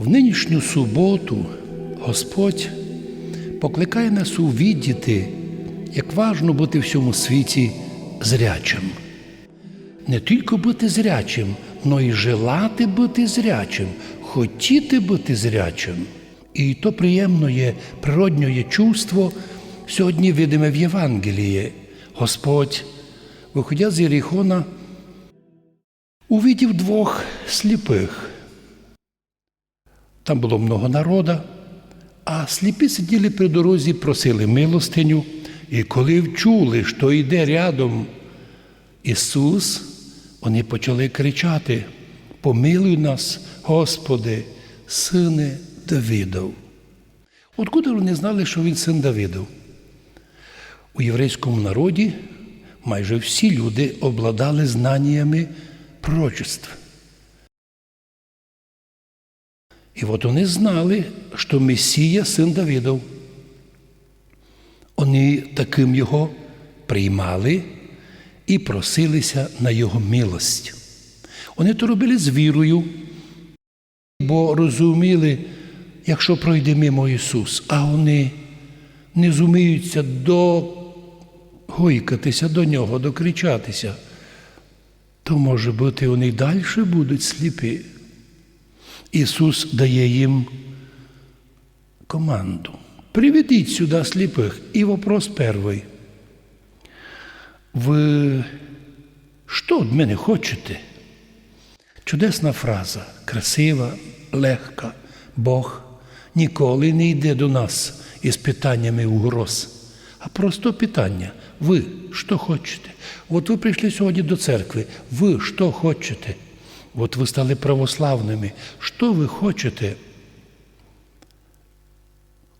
В нинішню суботу Господь покликає нас увідіти, як важно бути в цьому світі зрячим. Не тільки бути зрячим, но й желати бути зрячим, хотіти бути зрячим. І то приємно є, чувство, сьогодні видиме в Євангелії. Господь, виходя з Єрихона, увидів двох сліпих. Там було много народа, а сліпі сиділи при дорозі, просили милостиню, і коли вчули, що йде рядом Ісус, вони почали кричати: Помилуй нас, Господи, сине Давидов. Откуда вони знали, що він син Давидов? У єврейському народі майже всі люди обладали знаннями пророчеств. І от вони знали, що Месія син Давидов. Вони таким його приймали і просилися на його милость. Вони то робили з вірою, бо розуміли, якщо пройде мимо Ісус, а вони не зуміються догойкатися до нього, докричатися, то, може бути, вони далі будуть сліпі. Ісус дає їм команду. Приведіть сюди сліпих. І вопрос перший. Ви що від мене хочете? Чудесна фраза, красива, легка. Бог ніколи не йде до нас із питаннями угроз, а просто питання. Ви що хочете? От ви прийшли сьогодні до церкви. Ви що хочете? От ви стали православними. Що ви хочете?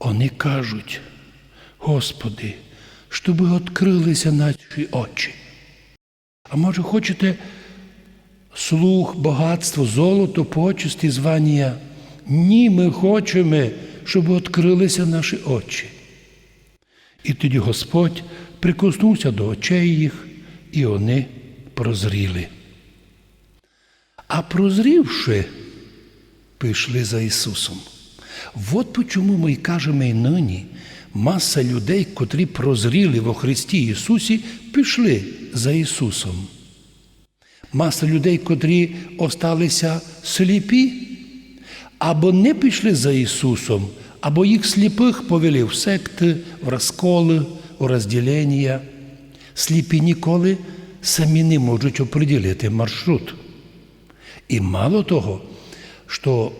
Вони кажуть, Господи, щоб відкрилися наші очі. А може, хочете слух, багатство, золото, почесті, звання? Ні, ми хочемо, щоб відкрилися наші очі. І тоді Господь прикоснувся до очей їх, і вони прозріли. А прозрівши, пішли за Ісусом. От чому ми й кажемо і нині, маса людей, котрі прозріли во Христі Ісусі, пішли за Ісусом. Маса людей, котрі осталися сліпі, або не пішли за Ісусом, або їх сліпих повели в секти, в розколи, у розділення. Сліпі ніколи самі не можуть оприділити маршрут. І мало того, що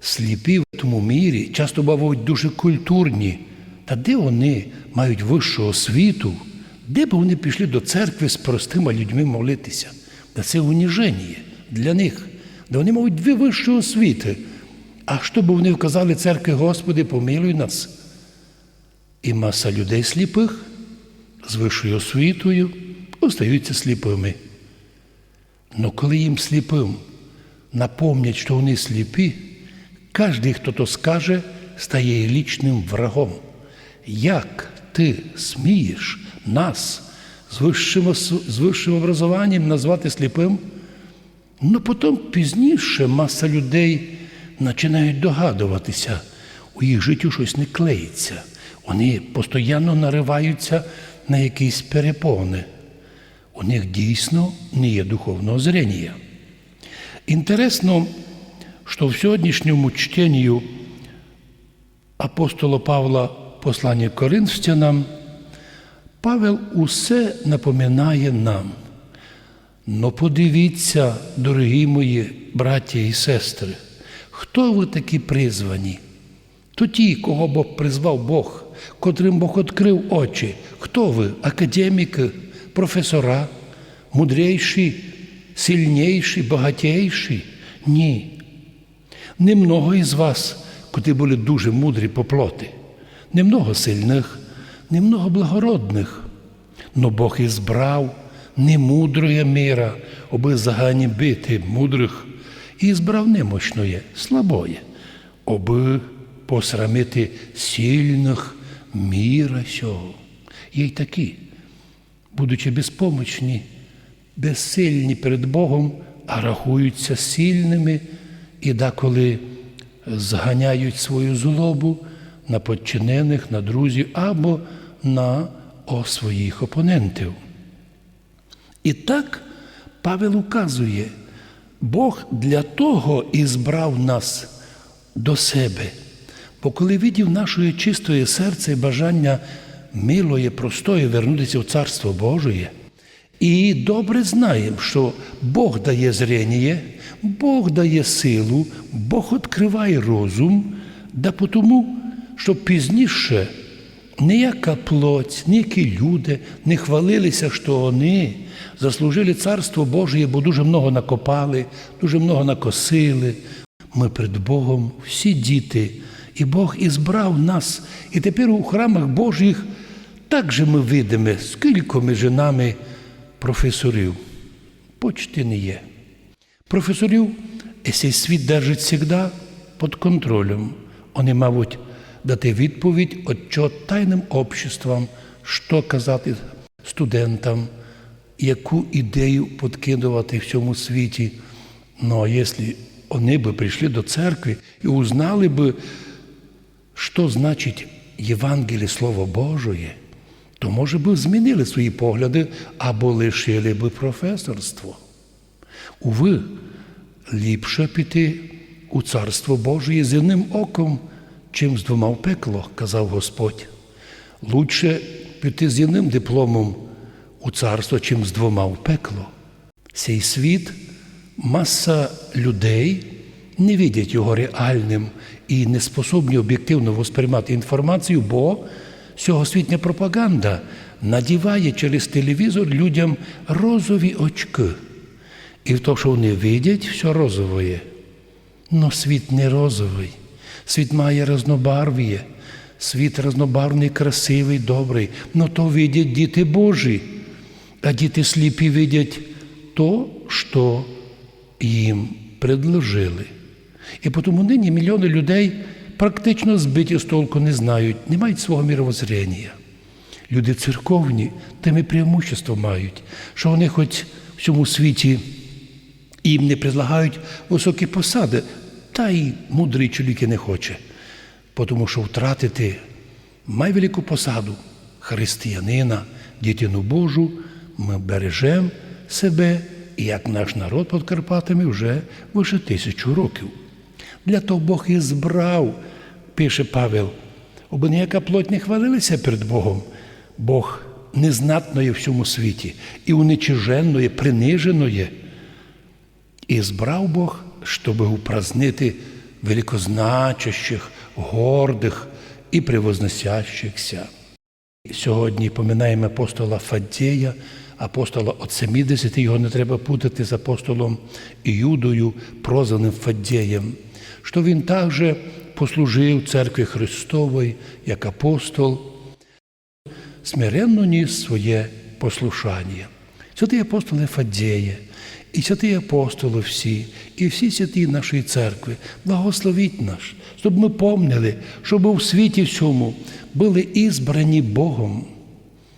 сліпі в тому мірі часто бувають дуже культурні, та де вони мають вищу освіту, де б вони пішли до церкви з простими людьми молитися? Та це уніження для них, де вони мають дві вищі освіти. А що б вони вказали церкві, Господи, помилуй нас. І маса людей сліпих з вищою освітою остаються сліпими. Но коли їм сліпим напомнять, що вони сліпі, кожен, хто то скаже, стає лічним врагом. Як ти смієш нас з вищим, з вищим образованням назвати сліпим? Ну потім пізніше маса людей починають догадуватися, у їх житті щось не клеїться. Вони постійно нариваються на якісь перепони. У них дійсно не є духовного зрення. Інтересно, що в сьогоднішньому чтенні апостола Павла послання Коринфянам Павел усе напоминає нам. Но подивіться, дорогі мої браття і сестри, хто ви такі призвані? То ті, кого Бог призвав Бог, котрим Бог відкрив очі. Хто ви? Академіки, професора, мудрейші, сильніші, багатейші? Ні. Немного із вас, котрі були дуже мудрі по плоти, немного сильних, немного благородних. Но Бог ізбрав немудрое мира, аби заганібити мудрих, і збрав немощное, слабое, аби посрамити сильних міра сього. Є й такі, будучи безпомочні, безсильні перед Богом, а рахуються сильними і деколи зганяють свою злобу на подчинених, на друзів або на о, своїх опонентів. І так Павел указує, Бог для того і збрав нас до себе. Бо коли видів наше чистое серце і бажання милої, простої вернутися в Царство Божие, і добре знаємо, що Бог дає зрення, Бог дає силу, Бог відкриває розум, да тому, щоб пізніше ніяка плоть, ніякі люди не хвалилися, що вони заслужили Царство Божє, бо дуже много накопали, дуже много накосили. Ми перед Богом всі діти, і Бог ізбрав нас. І тепер у храмах Божих також ми видимо, скільки між нами професорів. Почти не є. Професорів цей світ держить завжди під контролем. Вони, мабуть, дати відповідь отчет тайним обществам, що казати студентам, яку ідею подкидувати в цьому світі. Ну, а якщо вони би прийшли до церкви і узнали би, що значить Євангеліє Слово Божє, то, може би, змінили свої погляди або лишили би професорство. Уви, ліпше піти у Царство Божє з одним оком, чим з двома в пекло, казав Господь. Лучше піти з одним дипломом у царство, чим з двома в пекло. Цей світ, маса людей не видять його реальним і не способні об'єктивно восприймати інформацію, бо сьогосвітня пропаганда надіває через телевізор людям розові очки. І в те, що вони видять, все розове. Но світ не розовий, світ має разнобарв'я, світ разнобарвний, красивий, добрий, но то видять діти Божі, а діти сліпі видять то, що їм предложили. І тому нині мільйони людей практично збиті з толку не знають, не мають свого мировоззрення. Люди церковні тим і преимущество мають, що вони хоч в цьому світі їм не предлагають високі посади, та й мудрий чоловік і не хоче, тому що втратити найвелику посаду християнина, дітину Божу, ми бережемо себе, і як наш народ під Карпатами вже вище тисячу років. Для того Бог і збрав, пише Павел, аби ніяка плоть не хвалилася перед Богом. Бог незнатної в всьому світі і уничиженної, приниженої. І збрав Бог, щоб упразнити великозначащих, гордих і превозносящихся. Сьогодні поминаємо апостола Фаддея, апостола от 70, його не треба путати з апостолом Іудою, прозваним Фаддеєм, що він також послужив церкві Христової як апостол, смиренно ніс своє послушання. Святий апостоли Фаддеє, і святі апостоли всі, і всі святі нашої церкви, благословіть нас, щоб ми помнили, щоб у світі всьому були ізбрані Богом.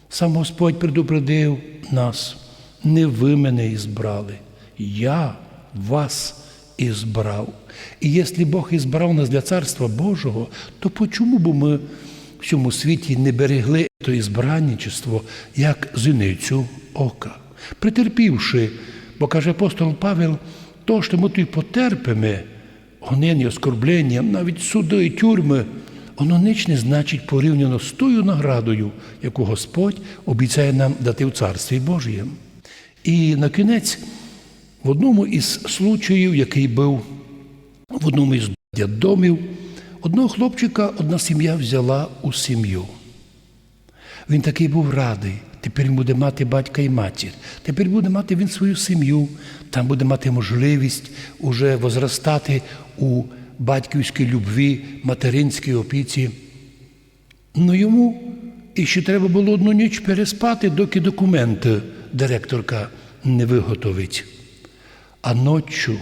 Сам Господь предупредив нас, не ви мене ізбрали, я вас ізбрав. І якщо Бог ізбрав нас для Царства Божого, то почому б ми в цьому світі не берегли то ізбранничество, як зіницю ока, претерпівши, бо каже апостол Павел, то, що ми тут потерпимо, гонення, оскорблення, навіть суди і тюрми, воно ніч не значить порівняно з тою наградою, яку Господь обіцяє нам дати в Царстві Божієм. І на кінець, в одному із случаїв, який був в одному із домів, одного хлопчика одна сім'я взяла у сім'ю. Він такий був радий. Тепер буде мати батька і матір. Тепер буде мати він свою сім'ю, там буде мати можливість уже возростати у батьківській любві, материнській опіці. Ну йому і ще треба було одну ніч переспати, доки документи директорка не виготовить. А ноччю,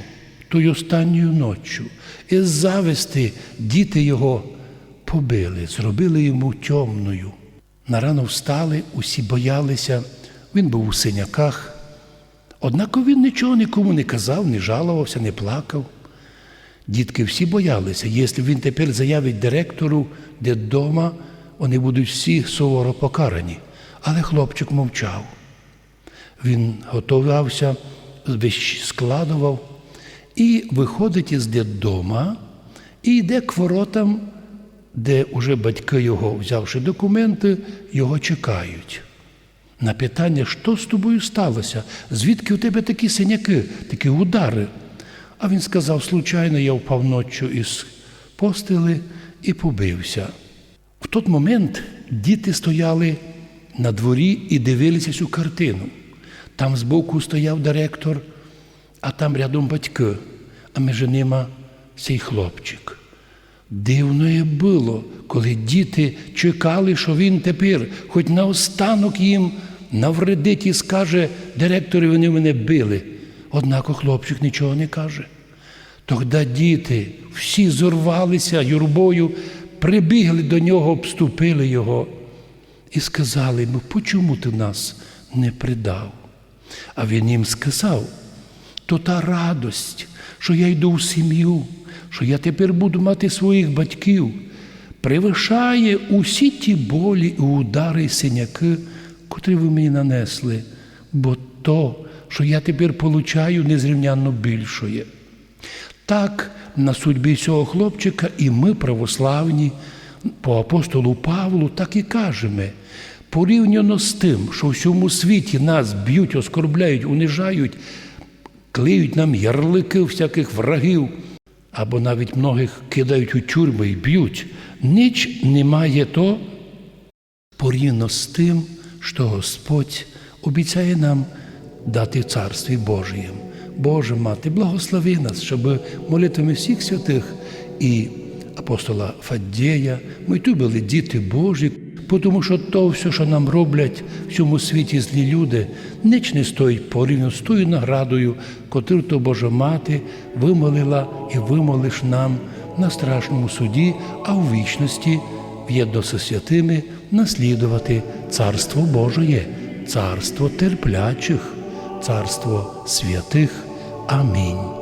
тою останньою ноччю, із зависти діти його побили, зробили йому темною. Нарано встали, усі боялися, він був у синяках. Однак він нічого нікому не казав, не жалувався, не плакав. Дітки всі боялися, якщо він тепер заявить директору, де вдома, вони будуть всі суворо покарані. Але хлопчик мовчав. Він готувався, складував і виходить із дитдома і йде к воротам, де уже батьки його, взявши документи, його чекають. На питання, що з тобою сталося? Звідки у тебе такі синяки, такі удари? А він сказав, случайно я впав ночі із постели і побився. В той момент діти стояли на дворі і дивилися цю картину. Там збоку стояв директор, а там рядом батьки, а між ними цей хлопчик. Дивно було, коли діти чекали, що він тепер, хоч наостанок їм навредить і скаже, директорі, вони мене били. Однак хлопчик нічого не каже. Тогда діти всі зорвалися юрбою, прибігли до нього, обступили його і сказали йому, почому ти нас не придав? А він їм сказав, то та радость, що я йду в сім'ю, що я тепер буду мати своїх батьків, превишає усі ті болі і удари і синяки, котрі ви мені нанесли, бо то, що я тепер получаю, незрівнянно більшоє. Так, на судьбі цього хлопчика і ми, православні, по апостолу Павлу, так і кажемо. Порівняно з тим, що в всьому світі нас б'ють, оскорбляють, унижають, клеють нам ярлики всяких врагів, або навіть многих кидають у тюрми і б'ють, ніч немає то порівняно з тим, що Господь обіцяє нам дати Царстві Божієм. Боже мати, благослови нас, щоб молитвами всіх святих і апостола Фаддєя, ми тут були діти Божі, тому що то все, що нам роблять в цьому світі злі люди, ніч не стоїть порівняно з тою наградою, котру то Божа мати вимолила і вимолиш нам на страшному суді, а у вічності в'єдно зі святими наслідувати Царство Божоє, царство терплячих, царство святих. Амінь.